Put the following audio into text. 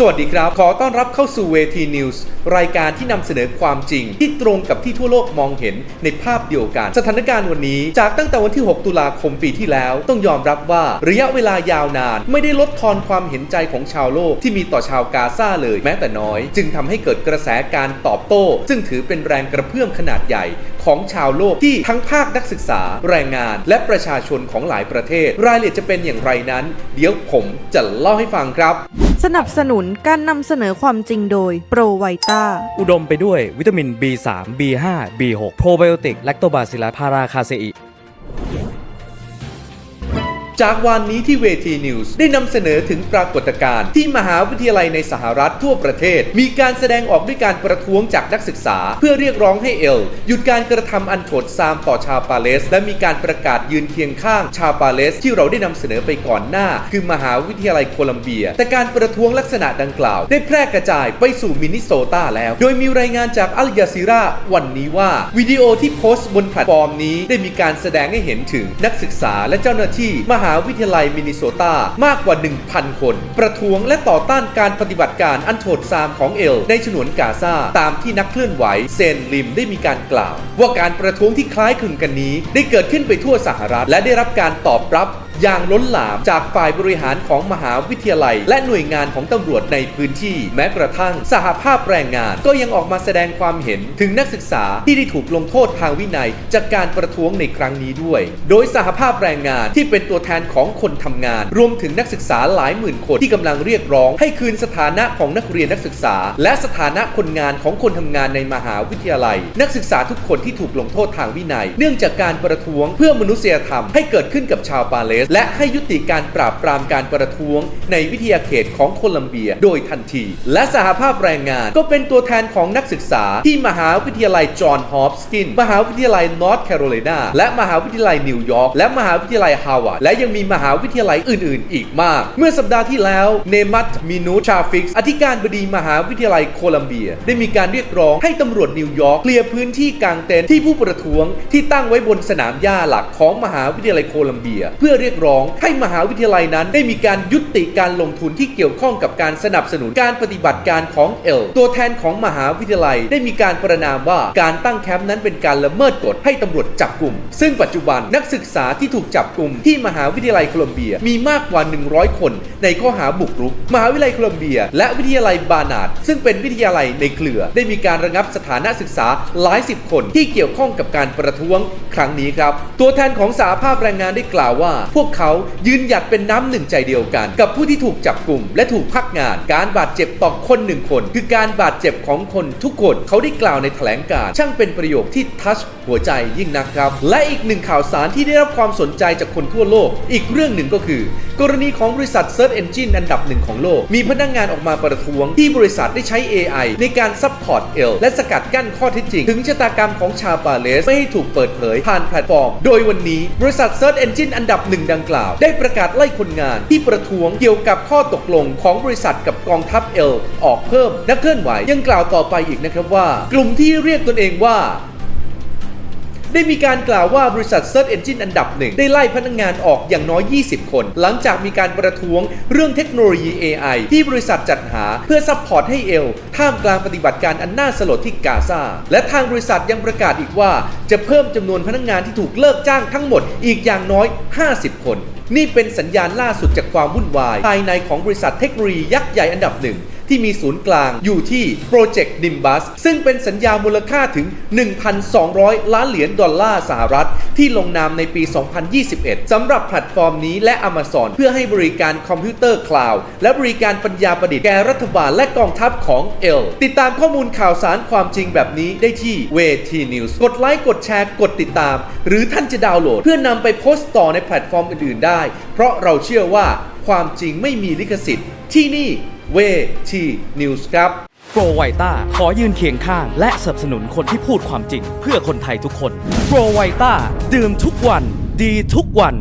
สวัสดีครับ ขอต้อนรับเข้าสู่เวทีนิวส์รายการที่นำเสนอความจริง ที่ตรงกับที่ทั่วโลกมองเห็นในภาพเดียวกัน สถานการณ์วันนี้ จากตั้งแต่วันที่ 6 ตุลาคมปีที่แล้ว ต้องยอมรับว่าระยะเวลายาวนาน ไม่ได้ลดทอนความเห็นใจของชาวโลกที่มีต่อชาวกาซาเลยแม้แต่น้อย จึงทำให้เกิดกระแสการตอบโต้ ซึ่งถือเป็นแรงกระเพื่อมขนาดใหญ่ของชาวโลกที่ทั้งภาคนักศึกษา แรงงาน และประชาชนของหลายประเทศ รายละเอียดจะเป็นอย่างไรนั้น เดี๋ยวผมจะเล่าให้ฟังครับ สนับสนุนการนำเสนอความจริงโดยโปรไวต้า อุดมไปด้วยวิตามิน B3 B5 B6 โปรไบโอติกแลคโตบาซิล s พาราคาเซอิ จากวันนี้ที่เวทีนิวส์ได้นำเสนอถึงปรากฏการณ์ที่มหาวิทยาลัยในสหรัฐทั่วประเทศ มีการแสดงออกด้วยการประท้วงจากนักศึกษา เพื่อเรียกร้องให้เอล หยุดการกระทำอันโฉดซามต่อชาวปาเลส และมีการประกาศยืนเคียงข้างชาวปาเลส ที่เราได้นำเสนอไปก่อนหน้า คือมหาวิทยาลัยโคลัมเบีย แต่การประท้วงลักษณะดังกล่าว ได้แพร่กระจายไปสู่มินนิโซตาแล้ว โดยมีรายงานจากอัลยาซีราวันนี้ว่าวิดีโอที่โพสต์บนแพลตฟอร์มนี้ได้มีการแสดงให้เห็นถึงนักศึกษาและเจ้าหน้าที่มหาวิทยาลัยมินนิโซตามากกว่า 1,000 คน ประท้วงและต่อต้านการปฏิบัติการอันโฉดซามของเอลในฉนวนกาซาตามที่นักเคลื่อนไหวเซนลิมได้มีการกล่าว ว่าการประท้วงที่คล้ายคลึงกันนี้ ได้เกิดขึ้นไปทั่วสหรัฐและได้รับการตอบรับ อย่างล้นหลามจากฝ่ายบริหารของมหาวิทยาลัย และหน่วยงานของตำรวจในพื้นที่ แม้กระทั่งสหภาพแรงงานก็ยังออกมาแสดงความเห็นถึงนักศึกษาที่ได้ถูกลงโทษทางวินัย จากการประท้วงในครั้งนี้ด้วย โดยสหภาพแรงงานที่เป็นตัวแทนของคนทำงาน รวมถึงนักศึกษาหลายหมื่นคนที่กำลังเรียกร้อง ให้คืนสถานะของนักเรียนนักศึกษา และสถานะคนงานของคนทำงานในมหาวิทยาลัย นักศึกษาทุกคนที่ถูกลงโทษทางวินัย เนื่องจากการประท้วงเพื่อมนุษยธรรมให้เกิดขึ้นกับชาวปาเลสและให้ยุติการปราบปรามการประท้วง ในวิทยาเขตของโคลัมเบีย โดยทันที และสหภาพแรงงานก็เป็นตัวแทนของนักศึกษา ที่มหาวิทยาลัยจอห์นฮอปกินส์มหาวิทยาลัยนอร์ทแคโรไลนาและมหาวิทยาลัยนิวยอร์กและมหาวิทยาลัยฮาวาดและยังมีมหาวิทยาลัยอื่น ๆ อีกมาก เมื่อสัปดาห์ที่แล้วเนมัตมินูชาฟิกส์อธิการบดีมหาวิทยาลัยโคลัมเบีย ได้มีการเรียกร้องให้ตำรวจนิวยอร์กเคลียร์พื้นที่กลางเต็นท์ที่ผู้ประท้วงที่ตั้งไว้บนสนามหญ้าหลักของมหาวิทยาลัยโคลัมเบีย เพื่อเรียกร้อง ให้มหาวิทยาลัยนั้น ได้มีการยุติการลงทุนที่เกี่ยวข้องกับการสนับสนุนการปฏิบัติการของเอลตัวแทนของมหาวิทยาลัย ได้มีการประนามว่าการตั้งแคมป์นั้นเป็นการละเมิดกฎให้ตำรวจจับกลุ่ม ซึ่งปัจจุบันนักศึกษาที่ถูกจับกลุ่มที่มหาวิทยาลัยโคลัมเบียมีมากกว่า 100 คน ในข้อหาบุกรุก มหาวิทยาลัยโคลัมเบีย และวิทยาลัยบานาดซึ่งเป็นวิทยาลัยในเครือ ได้มีการระงับสถานะศึกษาหลายสิบคนที่เกี่ยวข้องกับการประท้วงครั้งนี้ครับ ตัวแทนของสาภาพแรงงานได้กล่าวว่า พวกเขายืนหยัดเป็นน้ำหนึ่งใจเดียวกัน กับผู้ที่ถูกจับกลุ่ม และถูกพักงาน การบาดเจ็บต่อคนหนึ่งคน คือการบาดเจ็บของคนทุกคนเขาได้กล่าวในแถลงการ์ช่างเป็นประโยคที่ทัชหัวใจยิ่งนักครับ และอีกหนึ่งข่าวสารที่ได้รับความสนใจจากคนทั่วโลก อีกเรื่องหนึ่งก็คือ กรณีของบริษัท Search Engine อันดับหนึ่งของโลก มีพนักงงานออกมาประท้วง ที่บริษัทได้ใช้ AI ในการซัพพอร์ตเอลและสกัดกั้นข้อเท็จจริง ถึงชะตากรรมของชาวปาเลสไม่ให้ถูกเปิดเผยผ่านแพลตฟอร์ม โดยวันนี้บริษัท Search Engine อันดับหนึ่งดังกล่าว ได้ประกาศไล่คนงานที่ประท้วงเกี่ยวกับข้อตกลงของบริษัทกับกองทัพเอลออกเพิ่มนักเคลื่อนไหวยังกล่าวต่อไปอีกนะครับว่า กลุ่มที่เรียกตนเองว่า ได้มีการกล่าวว่าบริษัท Search Engine อันดับหนึ่งได้ไล่พนักงงานออกอย่างน้อย 20 คน หลังจากมีการประท้วงเรื่องเทคโนโลยี AI ที่บริษัทจัดหาเพื่อซัพพอร์ตให้เอล ท่ามกลางปฏิบัติการอันน่าสลดที่กาซาและทางบริษัทยังประกาศอีกว่า จะเพิ่มจำนวนพนักงงานที่ถูกเลิกจ้างทั้งหมดอีกอย่างน้อย 50 คน นี่เป็นสัญญาณล่าสุดจากความวุ่นวาย ภายในของบริษัทเทคโนโลยียักษ์ใหญ่อันดับหนึ่งที่มีศูนย์กลางอยู่ที่ Project Nimbus ซึ่งเป็นสัญญามูลค่าถึง 1,200 ล้านเหรียญดอลลาร์สหรัฐ ที่ลงนามในปี 2021 สำหรับแพลตฟอร์มนี้และ Amazon เพื่อให้บริการคอมพิวเตอร์คลาวด์และบริการปัญญาประดิษฐ์แก่รัฐบาลและกองทัพของ L ติดตามข้อมูลข่าวสารความจริงแบบนี้ได้ที่เวทีนิวส์กดไลค์กดแชร์กดติดตาม หรือท่านจะดาวน์โหลด เพื่อนำไปโพสต์ต่อในแพลตฟอร์มอื่นๆได้เพราะเราเชื่อว่าความจริงไม่มีลิขสิทธิ์ ที่นี่เวทีนิวส์ครับโปรไวต้าขอยืนเคียงข้าง และสนับสนุนคนที่พูดความจริง เพื่อคนไทยทุกคนโปรไวต้าดื่มทุกวัน ดีทุกวัน